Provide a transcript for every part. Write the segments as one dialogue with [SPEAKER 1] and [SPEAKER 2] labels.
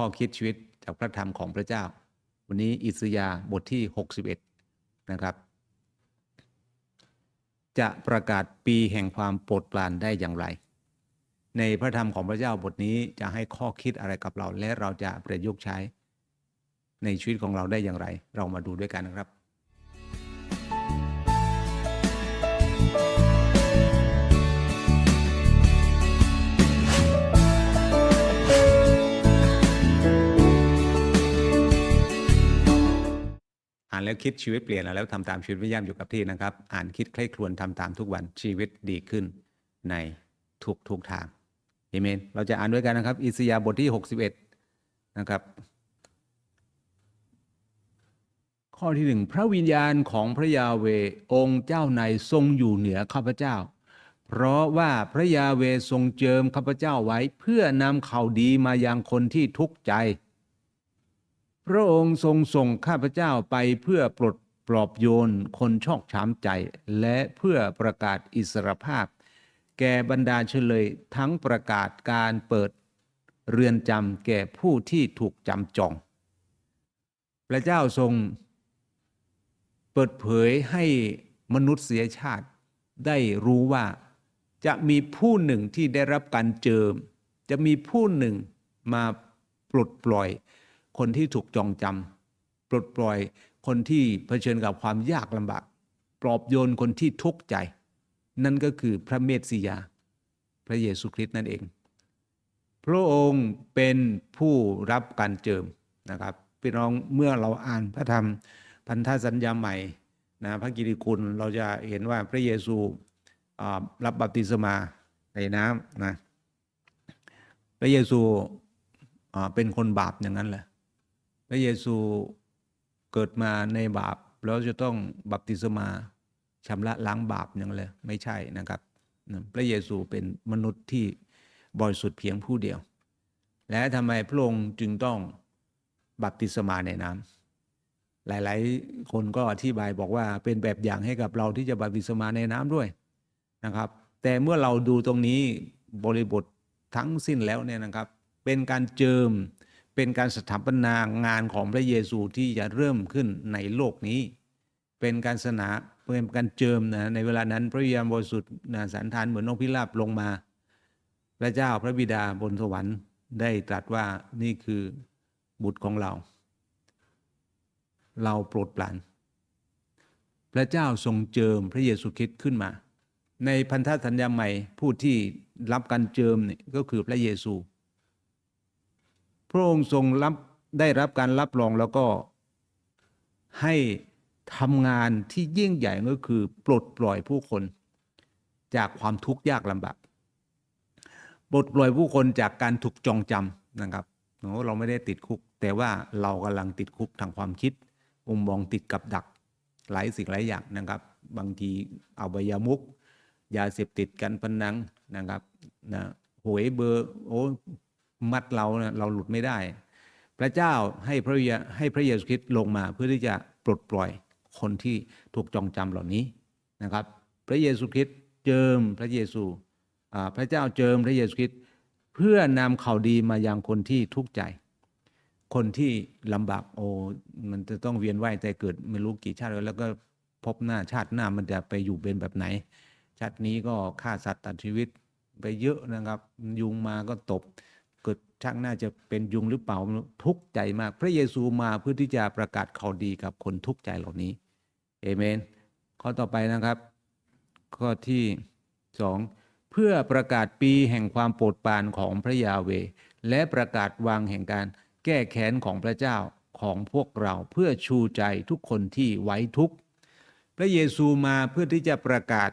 [SPEAKER 1] ข้อคิดชีวิตจากพระธรรมของพระเจ้า วันนี้อิสยาบทที่ 61 นะครับ จะประกาศปีแห่งความโปรดปรานได้อย่างไร ในพระธรรมของพระเจ้าบทนี้จะให้ข้อคิดอะไรกับเรา และเราจะประยุกต์ใช้ในชีวิตของเราได้อย่างไร เรามาดูด้วยกันนะครับ อ่านแล้วคิดชีวิตเปลี่ยนแล้วทำตามชีวิตไม่ย่ำอยู่กับที่นะครับ อ่านคิดใคร่ครวญทำตามทุกวันชีวิตดีขึ้นในทุกทุกทางเอเมน เราจะอ่านด้วยกันนะครับ อิสยาบทที่ 61 นะครับ ข้อที่หนึ่งพระวิญญาณของพระยาเวองค์เจ้าในทรงอยู่เหนือข้าพเจ้า เพราะว่าพระยาเวทรงเจิมข้าพเจ้าไว้เพื่อนำข่าวดีมายังคนที่ทุกข์ใจ พระองค์ทรงส่งข้าพเจ้าไปเพื่อปลดปลอบโยนคนชอกช้ำใจ และเพื่อประกาศอิสรภาพ แก่บรรดาเฉลยทั้งประกาศการเปิดเรือนจำแก่ผู้ที่ถูกจำจอง พระเจ้าทรง เปิดเผยให้มนุษยชาติได้รู้ว่าจะมีผู้หนึ่งที่ได้รับการเจิม จะมีผู้หนึ่งมาปลดปล่อย คนที่ถูกจองจำปลดปล่อยคนที่เผชิญกับความยากลำบาก ปลอบโยนคนที่ทุกข์ใจ นั่นก็คือพระเมสสิยา พระเยซูคริสต์นั่นเอง พระองค์เป็นผู้รับการเจิมนะครับพี่น้องเมื่อเราอ่านพระธรรมพันธสัญญาใหม่นะพระกิติคุณเราจะเห็นว่าพระเยซูรับบัพติศมาในน้ำนะพระเยซูเป็นคนบาปอย่างนั้นแหละ พระเยซูเกิดมาในบาป แล้วจะต้องบัพติศมาชำระล้างบาปอย่างเลยไม่ใช่นะครับพระเยซูเป็นมนุษย์ที่บริสุทธิ์เพียงผู้เดียว และทำไมพระองค์จึงต้องบัพติศมาในน้ำหลาย ๆ คนก็อธิบายบอกว่าเป็นแบบอย่างให้กับเราที่จะบัพติศมาในน้ำด้วยนะครับ แต่เมื่อเราดูตรงนี้บริบททั้งสิ้นแล้วเนี่ยนะครับ เป็นการเจิม เป็นการสถาปนางานของพระเยซูที่จะเริ่มขึ้นในโลกนี้ เป็นการสนาเป็นการเจิมนะในเวลานั้นพระวิญญาณบริสุทธิ์นะสันทานเหมือนนกพิราบลงมา พระเจ้าพระบิดาบนสวรรค์ได้ตรัสว่านี่คือบุตรของเรา เราโปรดปรานพระเจ้าทรงเจิมพระเยซูคริสต์ขึ้นมา ในพันธสัญญาใหม่ผู้ที่รับการเจิมเนี่ยก็คือพระเยซู พระองค์ทรงรับได้รับการรับรองแล้วก็ให้ทำงานที่ยิ่งใหญ่ก็คือปลดปล่อยผู้คน จากความทุกข์ยากลำบากปลดปล่อยผู้คนจากการถูกจองจำนะครับเราไม่ได้ติดคุก แต่ว่าเรากำลังติดคุกทางความคิดอุมมองติดกับดักหลายสิ่งหลายอย่างนะครับ บางทีเอาใบยามุก ยาเสพติดกันพนังนะครับนะหวยเบอร์โอ้ มัดเรานะเราหลุดไม่ได้ พระเจ้าให้พระเยให้พระเยซูคริสต์ลงมาเพื่อที่จะปลดปล่อยคนที่ถูกจองจำเหล่านี้นะครับ พระเยซูคริสต์เจิมพระเยซูพระเจ้าเจิมพระเยซูคริสต์เพื่อนำข่าวดีมายังคนที่ทุกข์ใจ คนที่ลำบากโอ้มันจะต้องเวียนว่ายแต่เกิดไม่รู้กี่ชาติแล้วก็พบหน้าชาติหน้ามันจะไปอยู่เป็นแบบไหน ชาตินี้ก็ฆ่าสัตว์ตัดชีวิตไปเยอะนะครับ ยุงมาก็ตบ เกิดช่างน่าจะเป็นยุงหรือเปล่าทุกข์ใจมาก พระเยซูมาเพื่อที่จะประกาศข่าวดีกับคนทุกข์ใจเหล่านี้เอเมน ข้อต่อไปนะครับ ข้อที่สองเพื่อประกาศปีแห่งความโปรดปรานของพระยาเว และประกาศวางแห่งการแก้แค้นของพระเจ้าของพวกเราเพื่อชูใจทุกคนที่ไว้ทุกข์พระเยซูมาเพื่อที่จะประกาศ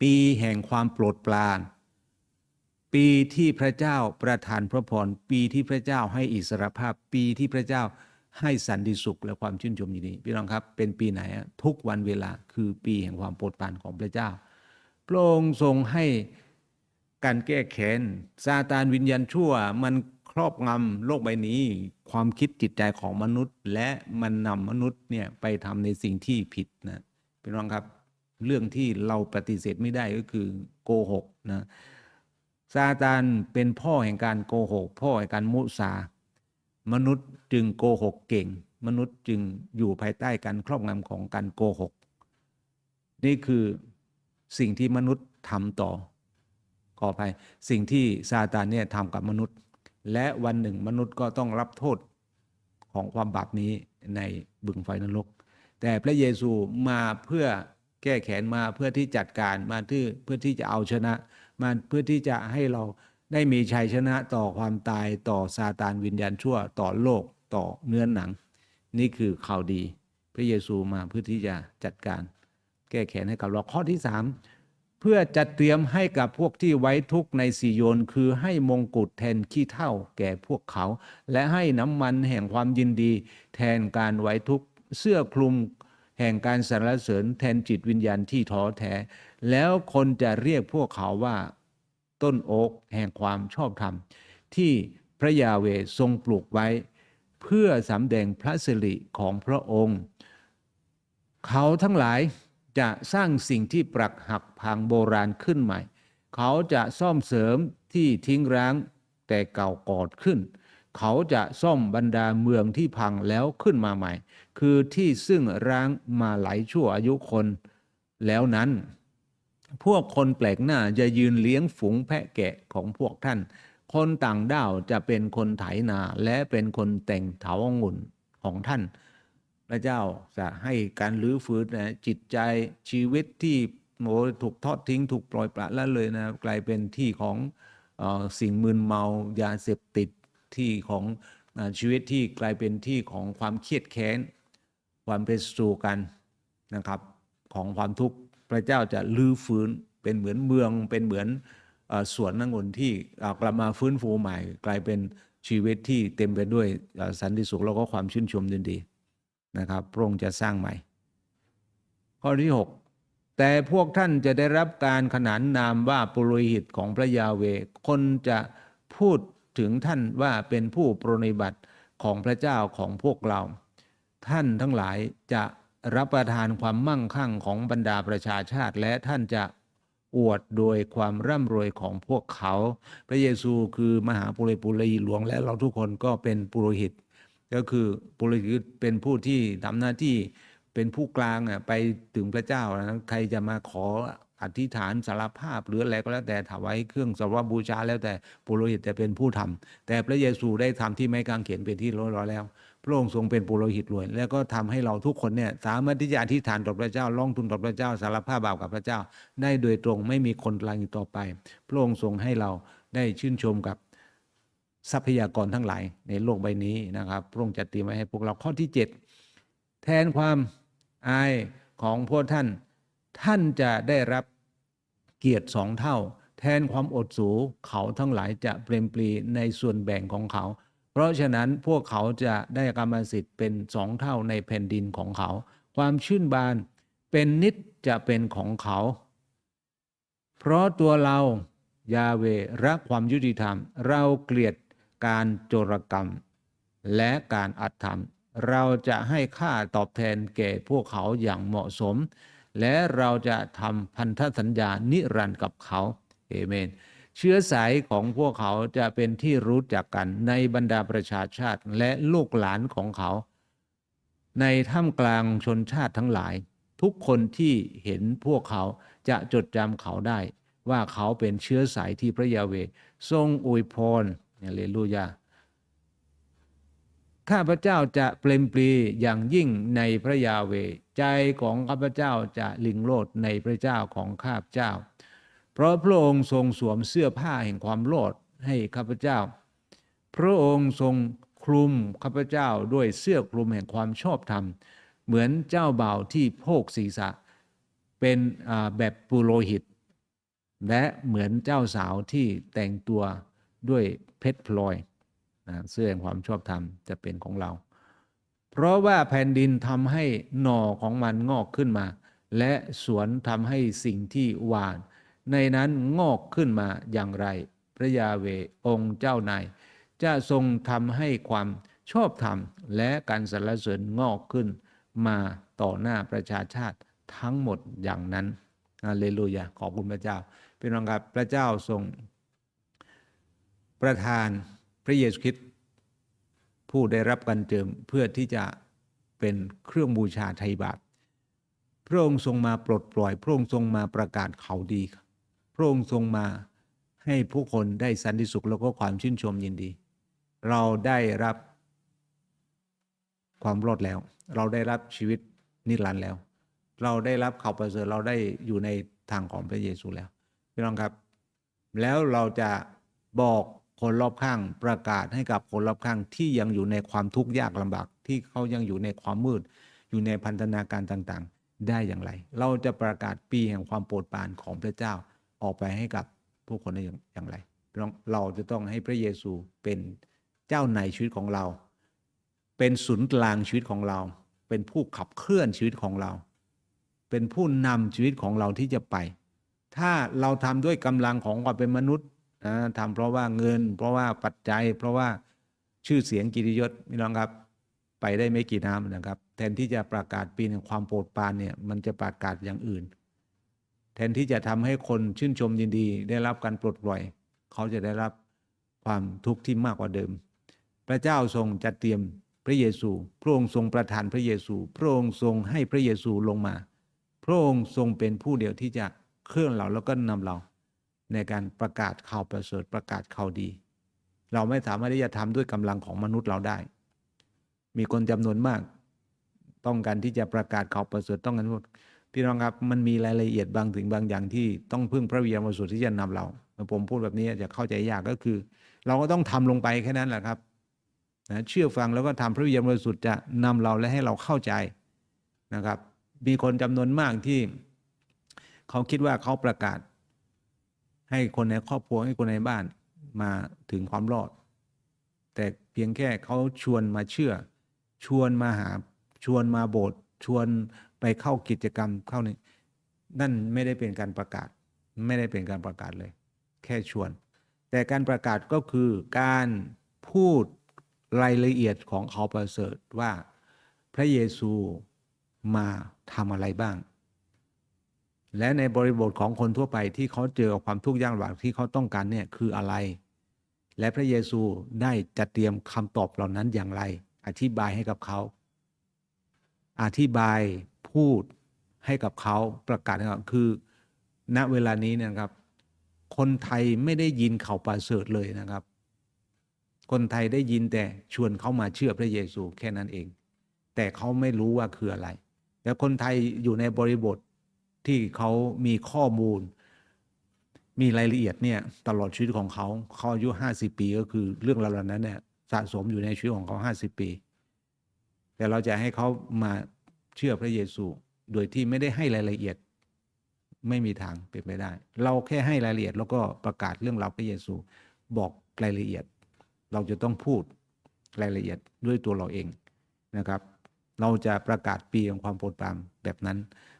[SPEAKER 1] ปีแห่งความโปรดปราน ปีที่พระเจ้าประทานพระพร ปีที่พระเจ้าให้อิสรภาพ ปีที่พระเจ้าให้สันติสุขและความชื่นชมยินดีพี่น้องครับ เป็นปีไหนอะทุกวันเวลาคือปีแห่งความโปรดปรานของพระเจ้า พระองค์ทรงให้การแก้แค้นซาตานวิญญาณชั่ว มันครอบงำโลกใบนี้ ความคิดจิตใจของมนุษย์ และมันนำมนุษย์เนี่ยไปทำในสิ่งที่ผิดนะพี่น้องครับ เรื่องที่เราปฏิเสธไม่ได้ก็คือโกหกนะ ซาตานเป็นพ่อแห่งการโกหก พ่อแห่งการมุสามนุษย์จึงโกหกเก่ง มนุษย์จึงอยู่ภายใต้การครอบงำของการโกหก นี่คือสิ่งที่มนุษย์ทำต่อขออภัยสิ่งที่ซาตานเนี่ยทำกับมนุษย์ และวันหนึ่งมนุษย์ก็ต้องรับโทษของความบาปนี้ในบึงไฟนรก แต่พระเยซูมาเพื่อแก้แขนมาเพื่อที่จัดการมาที่เพื่อที่จะเอาชนะ มาเพื่อที่จะให้เราได้มีชัยชนะต่อความตายต่อซาตานวิญญาณชั่วต่อโลกต่อเนื้อหนัง นี่คือข่าวดีพระเยซูมาเพื่อที่จะจัดการ แก้แค้นให้กับเราข้อที่สามเพื่อจัดเตรียมให้กับพวกที่ไว้ทุกข์ในสีโยนคือให้มงกุฎแทนขี้เท่าแก่พวกเขา และให้น้ำมันแห่งความยินดี แทนการไว้ทุกข์เสื้อคลุม แห่งการสรรเสริญแทนจิตวิญญาณที่ท้อแท้ แล้วคนจะเรียกพวกเขาว่าต้นโอ๊กแห่งความชอบธรรม ที่พระยาเวทรงปลูกไว้ เพื่อสำแดงพระสิริของพระองค์ เขาทั้งหลายจะสร้างสิ่งที่ปรักหักพังโบราณขึ้นใหม่ เขาจะซ่อมเสริมที่ทิ้งร้างแต่เก่ากอดขึ้น เขาจะซ่อมบรรดาเมืองที่พังแล้วขึ้นมาใหม่ คือที่ซึ่งร้างมาหลายชั่วอายุคนแล้วนั้น พวกคนแปลกหน้าจะยืนเลี้ยงฝูงแพะแกะของพวกท่าน คนต่างด้าวจะเป็นคนไถนาและเป็นคนแต่งเถาองุ่นของท่าน พระเจ้าจะให้การลื้อฟื้นนะจิตใจชีวิตที่โมถูกทอดทิ้งถูกปล่อยปละละเลยนะกลายเป็นที่ของออสิ่งมึนเมายาเสพติดที่ของอชีวิตที่กลายเป็นที่ของความเครียดแค้น ความเป็นศัตรูกันนะครับของความทุกข์ พระเจ้าจะลื้อฟื้นเป็นเหมือนเมือง เป็นเหมือนอสวนนงุนที่กลับมาฟื้นฟูใหม่ กลายเป็นชีวิตที่เต็มไปด้วยสันติสุขแล้วก็ความชื่นชมยินดีนะครับพระองค์จะสร้างใหม่ ข้อที่ 6 แต่พวกท่านจะได้รับการขนานนามว่าปุโรหิตของพระยาเว คนจะพูดถึงท่านว่าเป็นผู้ปรนนิบัติของพระเจ้าของพวกเรา ท่านทั้งหลายจะ รับประทานความมั่งคั่งของบรรดาประชาชาติ และท่านจะอวดโดยความร่ำรวยของพวกเขา พระเยซูคือมหาปุโรหิตปุโรหิตหลวงและเราทุกคนก็เป็นปุโรหิต ก็คือปุโรหิตเป็นผู้ที่ทำหน้าที่เป็นผู้กลางอะไปถึงพระเจ้านะใครจะมาขออธิษฐานสารภาพหรืออะไรก็แล้วแต่ถวายเครื่องสำรับบูชาแล้วแต่ปุโรหิตจะเป็นผู้ทำแต่พระเยซูได้ทำที่ไม้กางเขนเป็นที่ร้อยแล้ว พระองค์ทรงเป็นปุโรหิตรวยแล้วก็ทำให้เราทุกคนเนี่ยสามารถที่จะอธิษฐานต่อพระเจ้าร้องทูลต่อพระเจ้าสารภาพบาปกับพระเจ้า ได้โดยตรงไม่มีคนกลางอีกต่อไป พระองค์ทรงให้เราได้ชื่นชมกับทรัพยากรทั้งหลายในโลกใบนี้นะครับ พระองค์จัดเตรียมไว้ให้พวกเราข้อที่ 7 แทนความอายของพวกท่าน ท่านจะได้รับเกียรติสองเท่า แทนความอดสูเขาทั้งหลายจะเปรมปรีในส่วนแบ่งของเขา เพราะฉะนั้นพวกเขาจะได้กรรมสิทธิ์เป็นสองเท่าในแผ่นดินของเขา ความชื่นบานเป็นนิดจะเป็นของเขา เพราะตัวเรายาเวรักความยุติธรรม เราเกลียดการโจรกรรม และการอัดธรรม เราจะให้ค่าตอบแทนแก่พวกเขาอย่างเหมาะสม และเราจะทำพันธสัญญานิรันดร์กับเขา เอเมน เชื้อสายของพวกเขาจะเป็นที่รู้จักกันในบรรดาประชาชาติและลูกหลานของเขา ในท่ามกลางชนชาติทั้งหลาย ทุกคนที่เห็นพวกเขาจะจดจำเขาได้ ว่าเขาเป็นเชื้อสายที่พระยาเวทรงอวยพรเลลูยาข้าพเจ้าจะเปลมปรีอย่างยิ่งในพระยาเว ใจของข้าพเจ้าจะลิงโลดในพระเจ้าของข้าพเจ้า เพราะพระองค์ทรงสวมเสื้อผ้าแห่งความโลดให้ข้าพเจ้า พระองค์ทรงคลุมข้าพเจ้าด้วยเสื้อคลุมแห่งความชอบธรรม เหมือนเจ้าบ่าวที่โพกศีรษะ เป็นแบบปุโรหิต และเหมือนเจ้าสาวที่แต่งตัวด้วยเพชรพลอยนะเสื้อแห่งความชอบธรรมจะเป็นของเรา เพราะว่าแผ่นดินทำให้หน่อของมันงอกขึ้นมา และสวนทำให้สิ่งที่หวาน ในนั้นงอกขึ้นมาอย่างไร พระยาเวองค์เจ้านาย จะทรงทำให้ความชอบธรรม และการสรรเสริญงอกขึ้น มาต่อหน้าประชาชาติทั้งหมดอย่างนั้นฮาเลลูยาขอบคุณพระเจ้า เป็นรองกับพระเจ้าทรง ประทานพระเยซูคริสต์ผู้ได้รับการเจิมเพื่อที่จะเป็นเครื่องบูชาไทยบาปพระองค์ทรงมาปลดปล่อย พระองค์ทรงมาประกาศข่าวดี พระองค์ทรงมาให้ผู้คนได้สันติสุขแล้วก็ความชื่นชมยินดี เราได้รับความรอดแล้ว เราได้รับชีวิตนิรันดร์แล้ว เราได้รับข่าวประเสริฐเราได้อยู่ในทางของพระเยซูแล้วพี่น้องครับ แล้วเราจะบอกคนรอบข้างประกาศให้กับคนรอบข้างที่ยังอยู่ในความทุกข์ยากลำบาก ที่เขายังอยู่ในความมืด อยู่ในพันธนาการต่างๆ ได้อย่างไร เราจะประกาศปีแห่งความโปรดปรานของพระเจ้า ออกไปให้กับผู้คนได้อย่างไร เราจะต้องให้พระเยซูเป็นเจ้าในชีวิตของเรา เป็นศูนย์กลางชีวิตของเรา เป็นผู้ขับเคลื่อนชีวิตของเรา เป็นผู้นำชีวิตของเราที่จะไป ถ้าเราทำด้วยกำลังของความเป็นมนุษย์นะทำเพราะว่าเงิน เพราะว่าปัจจัย เพราะว่าชื่อเสียงกิติยศพี่น้องครับ ไปได้ไม่กี่น้ำนะครับ แทนที่จะประกาศปีแห่งความโปรดปรานเนี่ยมันจะประกาศอย่างอื่น แทนที่จะทำให้คนชื่นชมยินดี ได้รับการปลดปล่อย เขาจะได้รับความทุกข์ที่มากกว่าเดิม พระเจ้าทรงจัดเตรียมพระเยซู พระองค์ทรงประทานพระเยซู พระองค์ทรงให้พระเยซูลงมา พระองค์ทรงเป็นผู้เดียวที่จะเคลื่อนเราแล้วก็นำเรา ในการประกาศข่าวประเสริฐประกาศข่าวดี เราไม่สามารถที่จะทำด้วยกำลังของมนุษย์เราได้ มีคนจำนวนมาก ต้องการที่จะประกาศข่าวประเสริฐต้องการ พี่น้องครับมันมีรายละเอียดบางถึงบางอย่างที่ต้องพึ่งพระวิญญาณบริสุทธิ์ที่จะนำเราผมพูดแบบนี้จะเข้าใจยากก็คือ เราก็ต้องทำลงไปแค่นั้นแหละครับนะเชื่อฟังแล้วก็ทำพระวิญญาณบริสุทธิ์จะนำเราและให้เราเข้าใจนะครับ มีคนจำนวนมากที่ เขาคิดว่าเขาประกาศ ให้คนในครอบครัวให้คนในบ้านมาถึงความรอด แต่เพียงแค่เขาชวนมาเชื่อ ชวนมาหาชวนมาโบสถ์ชวน ไปเข้ากิจกรรมเข้านี่นั่นไม่ได้เป็นการประกาศ ไม่ได้เป็นการประกาศเลย แค่ชวน แต่การประกาศก็คือการพูดรายละเอียดของเขาประเสริฐว่าพระเยซูมาทำอะไรบ้าง และในบริบทของคนทั่วไปที่เขาเจอกับความทุกข์ยากลำบากที่เขาต้องการเนี่ยคืออะไร และพระเยซูได้จัดเตรียมคำตอบเหล่านั้นอย่างไร อธิบายให้กับเขา อธิบายพูดให้กับเขาประกาศให้เขาคือ ณเวลานี้เนี่ยครับ คนไทยไม่ได้ยินเขาประเสริฐเลยนะครับ คนไทยได้ยินแต่ชวนเขามาเชื่อพระเยซูแค่นั้นเอง แต่เขาไม่รู้ว่าคืออะไร แต่คนไทยอยู่ในบริบทที่เขามีข้อมูล มีรายละเอียดเนี่ยตลอดชีวิตของเขาเขาอายุห้าสิบปีก็คือเรื่องราวเหล่านั้นเนี่ยสะสมอยู่ในชีวิตของเขาห้าสิบปี แต่เราจะให้เขามาเชื่อพระเยซู โดยที่ไม่ได้ให้รายละเอียด ไม่มีทางเป็นไปได้ เราแค่ให้รายละเอียด แล้วก็ประกาศเรื่องราวพระเยซู บอกรายละเอียด เราจะต้องพูดรายละเอียดด้วยตัวเราเองนะครับ เราจะประกาศปีของความโปรดปรานแบบนั้น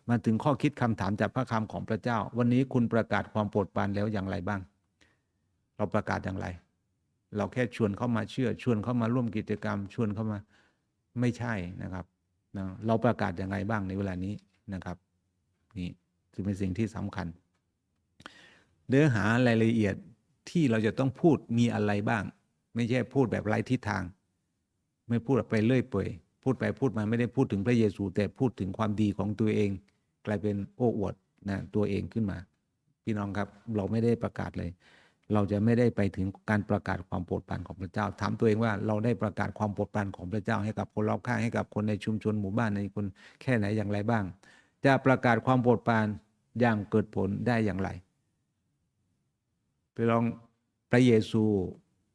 [SPEAKER 1] มาถึงข้อคิดคำถามจากพระคำของพระเจ้า วันนี้คุณประกาศความโปรดปรานแล้วอย่างไรบ้าง เราประกาศอย่างไร เราแค่ชวนเข้ามาเชื่อ ชวนเข้ามาร่วมกิจกรรม ชวนเข้ามา ไม่ใช่นะครับนะเราประกาศอย่างไรบ้างในเวลานี้นะครับนี่จึงเป็นสิ่งที่สำคัญ เนื้อหารายละเอียดที่เราจะต้องพูดมีอะไรบ้าง ไม่ใช่พูดแบบไร้ทิศทาง ไม่พูดไปเรื่อยเปื่อยพูดไปพูดมาไม่ได้พูดถึงพระเยซู แต่พูดถึงความดีของตัวเอง กลายเป็นโอ้อวดนะตัวเองขึ้นมา พี่น้องครับ เราไม่ได้ประกาศเลย เราจะไม่ได้ไปถึงการประกาศความโปรดปรานของพระเจ้า ถามตัวเองว่าเราได้ประกาศความโปรดปรานของพระเจ้า ให้กับคนรอบข้างให้กับคนในชุมชนหมู่บ้านในคนแค่ไหนอย่างไรบ้าง จะประกาศความโปรดปรานอย่างเกิดผลได้อย่างไรพี่น้องพระเยซู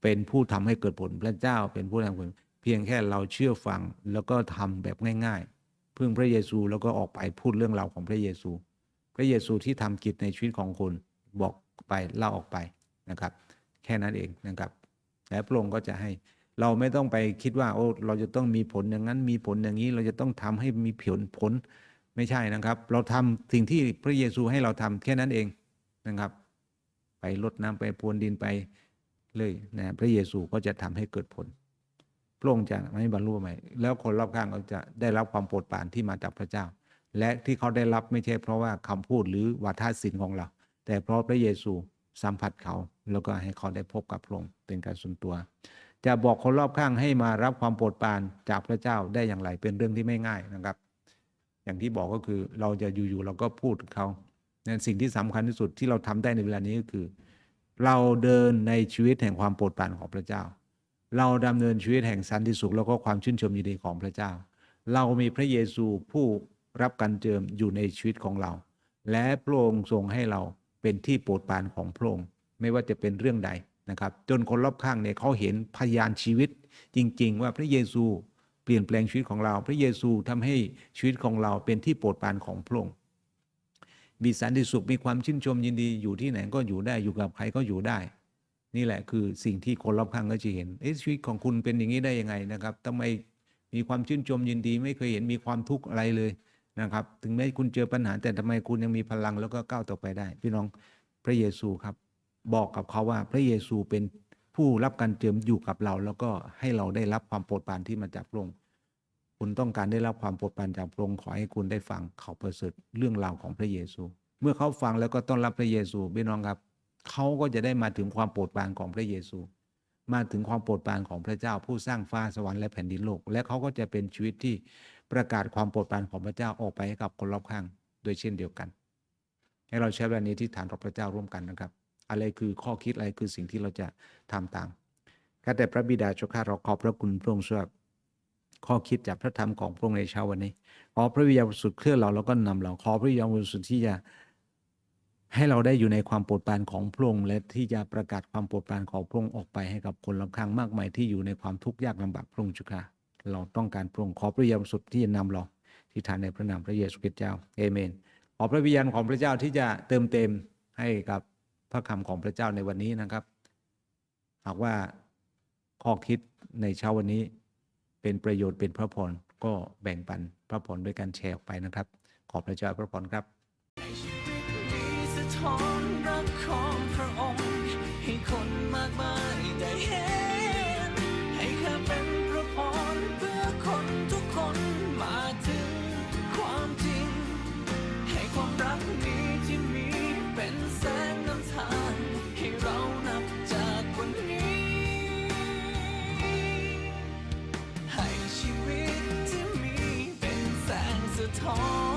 [SPEAKER 1] เป็นผู้ทำให้เกิดผลพระเจ้าเป็นผู้ทำผลเพียงแค่เราเชื่อฟังแล้วก็ทำแบบง่ายๆ พึ่งพระเยซูแล้วก็ออกไปพูดเรื่องราวของพระเยซู พระเยซูที่ทำกิจในชีวิตของคนบอกไปเล่าออกไป นะครับ แค่นั้นเองนะครับและพระองค์ก็จะให้เราไม่ต้องไปคิดว่าโอ้เราจะต้องมีผลอย่างนั้นมีผลอย่างนี้เราจะต้องทำให้มีผลผลไม่ใช่นะครับ เราทำสิ่งที่พระเยซูให้เราทำแค่นั้นเองนะครับ ไปลดน้ำไปพรวนดินไปเลยนะพระเยซูก็จะทำให้เกิดผลพระองค์จะไม่บรรลุใหม่แล้วคนรอบข้างก็จะได้รับความโปรดปรานที่มาจากพระเจ้า และที่เขาได้รับไม่ใช่เพราะว่าคำพูดหรือวาทศิลป์ของเรา แต่เพราะพระเยซู สัมผัสเขา แล้วก็ให้เขาได้พบกับพระองค์เป็นการส่วนตัว จะบอกคนรอบข้างให้มารับความโปรดปรานจากพระเจ้าได้อย่างไรเป็นเรื่องที่ไม่ง่ายนะครับ อย่างที่บอกก็คือเราจะอยู่ๆเราก็พูดเขานั่นสิ่งที่สำคัญที่สุดที่เราทำได้ในเวลานี้ก็คือ เราเดินในชีวิตแห่งความโปรดปรานของพระเจ้า เราดำเนินชีวิตแห่งสันติสุขแล้วก็ความชื่นชมยินดีของพระเจ้า เรามีพระเยซูผู้รับการเจิมอยู่ในชีวิตของเรา และพระองค์ทรงให้เรา เป็นที่โปรดปรานของพระองค์ไม่ว่าจะเป็นเรื่องใดนะครับ จนคนรอบข้างเนี่ยเขาเห็นพยานชีวิตจริง ๆ ว่าพระเยซูเปลี่ยนแปลงชีวิตของเรา พระเยซูทำให้ชีวิตของเราเป็นที่โปรดปรานของพระองค์มีสันติสุขมีความชื่นชมยินดีอยู่ที่ไหนก็อยู่ได้อยู่กับใครก็อยู่ได้ นี่แหละคือสิ่งที่คนรอบข้างก็จะเห็นเอ๊ะชีวิตของคุณเป็นอย่างนี้ได้ยังไงนะครับทำไมมีความชื่นชมยินดี ไม่เคยเห็นมีความทุกข์อะไรเลย นะครับ ถึงแม้คุณเจอปัญหา แต่ทำไมคุณยังมีพลังแล้วก็ก้าวต่อไปได้ พี่น้องพระเยซูครับ บอกกับเขาว่าพระเยซูเป็นผู้รับการเจิมอยู่กับเรา แล้วก็ให้เราได้รับความโปรดปรานที่มาจากพระองค์คุณต้องการได้รับความโปรดปรานจากพระองค์ขอให้คุณได้ฟังเขาประเสริฐเรื่องราวของพระเยซู เมื่อเขาฟังแล้วก็ต้อนรับพระเยซูพี่น้องครับเขาก็จะได้มาถึงความโปรดปรานของพระเยซู มาถึงความโปรดปรานของพระเจ้าผู้สร้างฟ้าสวรรค์และแผ่นดินโลก และเขาก็จะเป็นชีวิตที่ ประกาศความโปรดปรานของพระเจ้าออกไปให้กับคนรอบข้างโดยเช่นเดียวกัน ให้เราใช้เวลานี้ที่ฐานต่อพระเจ้าร่วมกันนะครับ อะไรคือข้อคิดอะไรคือสิ่งที่เราจะทำตามข้าแต่พระบิดาเจ้าข้าเราขอบพระคุณพระองค์สำหรับข้อคิดจากพระธรรมของพระองค์ในเช้าวันนี้ ขอพระวิญญาณบริสุทธิ์เคลื่อนเราแล้วก็นำเราขอพระวิญญาณบริสุทธิ์ที่จะให้เราได้อยู่ในความโปรดปรานของพระองค์และที่จะประกาศความโปรดปรานของพระองค์ออกไปให้กับคนรอบข้างมากมายที่อยู่ในความทุกข์ยากลำบากพระองค์จุกา เราต้องการพระองค์ขอพระวิญญาณบสุทธิ์ที่จะนำเราที่ฐานในพระนามพระเยซูคริสต์เจ้าเอเมนขอพระวิญญาณของพระเจ้าที่จะเติมเต็มให้กับพระคำของพระเจ้าในวันนี้นะครับ หากว่าข้อคิดในเช้าวันนี้ เป็นประโยชน์เป็นพระพรก็แบ่งปันพระพรด้วยการแชร์ออกไปนะครับ ขอพระเจ้าพระพรครับ
[SPEAKER 2] มีสะท้อนรักของ the.